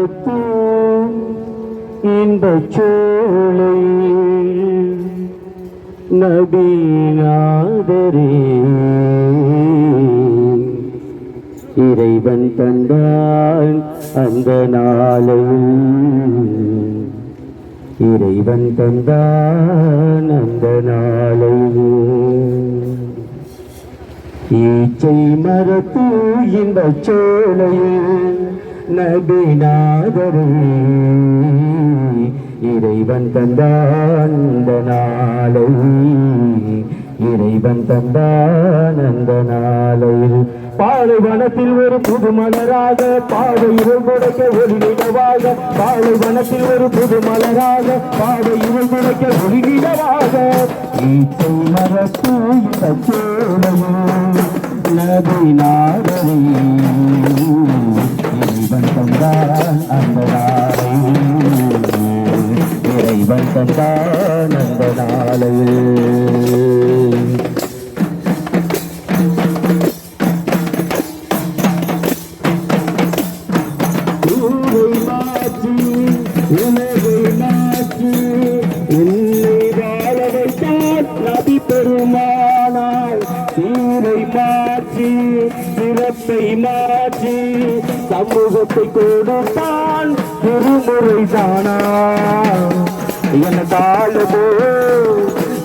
மரத்து இன்பச் சோலை நபீனாதரே இறைவன் தந்தான் அந்த நாளை. இறைவன் தந்தான் அந்த நாளை. ஈச்சை மரத்து இன்பச் சோலையில் நபிநாதரே இறைவன் தந்தான் அந்த நாளை இறைவன் தந்தான் அந்த நாளையில் பாலைவனத்தில் ஒரு புது மலராக பாதையில் முடைக்க ஒளி நிலவாக பாலைவனத்தில் ஒரு புது மலராக பாதையில் முடைக்க ஒளி நிலவாக. ஈச்சை மரத்து இன்பச் சோலையில் நபிநாதரே. இறைவன் தந்தான் அந்த நாளை இறைவன் தந்தான் அந்த நாளையில் ஊரை மாற்றி உலகை மாற்றி சீரை மாற்றி சிறப்பை மாற்றி சமூகத்தை கொடுத்தான் திருமுறை தானா. என தாழமோ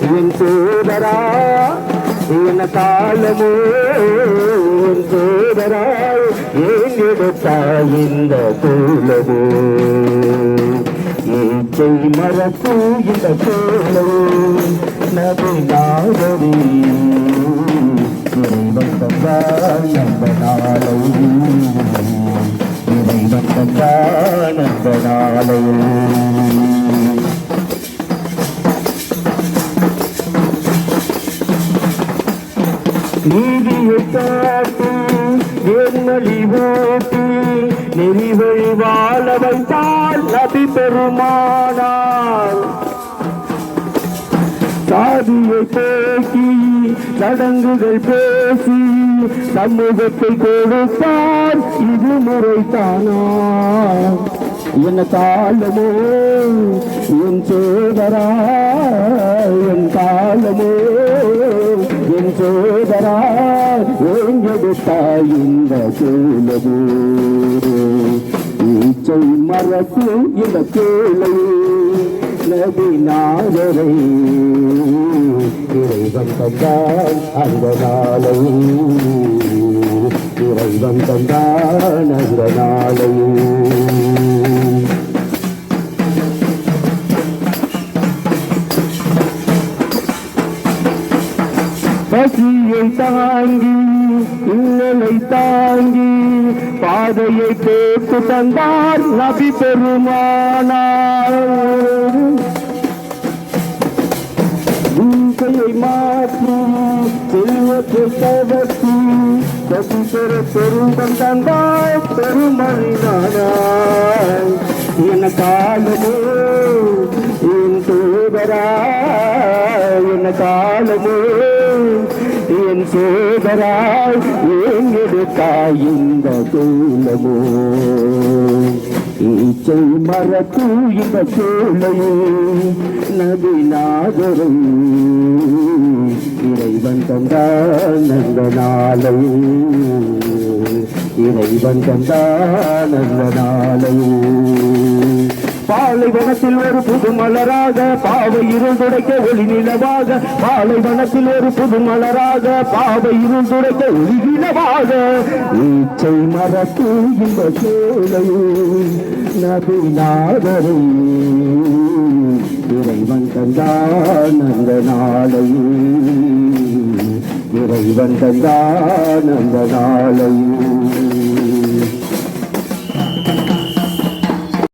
என் சோதரா. என தாழமோ என் சோதரா. ஏன் எடுத்தாய் இந்த தோழமோ ஈச்சை மரத்து இந்த தோழமோ நபை நாதரி. இறைவன் தந்தான் நாளை இறைவன் தந்தான் அந்த நாளை நீதியை காட்டி எண்ணலி நெறிவழி வாழ வைத்தால் நபி சாதியை போக்கி சடங்குகள் பேசி சமூகத்தை கொடுத்தார் இது முறைத்தானா என் காலமோ என் சோதரா? என் காலமோ என் சோதரா? எங்கெடுத்தாய் இந்த சூழமோ ஈச்சை மரத்து இந்த கேளையே நபி நாதரை இறைவன் தந்தான் அந்த நாளை. இறைவன் தந்தான் அந்த நாளையும் பசியை தாங்கி இன்னலை தாங்கி பாதையை பேத்து தந்தார் நபி பெருமானார். பூசையை மாற்றி செல்வத்தை தகர்த்தி கசி பெற பெருந்தம் தந்தாய் பெருமனிதானாய் என காலமே என் தூதரா என காலமே என் சோதராய் ஏன் இந்த தூலமோ ஈச்சை மரத்து இந்த சோழையே நபி நாதரை இறைவன் தந்தான் அந்த நாளை இறைவன் தந்தான் அந்த நாளை பாலைவனத்தில் ஒரு புது மலராக பாவை இருந்துடைக்க ஒளி நிலவாக. பாலைவனத்தில் ஒரு புது மலராக பாவை இருந்துடைக்க ஒளி நிலவாக. ஈச்சை மரத்து இந்த சோலையே நபி இறைவன் தந்தான் அந்த நாளையும் இறைவன் தந்தான் அந்த நாளையும்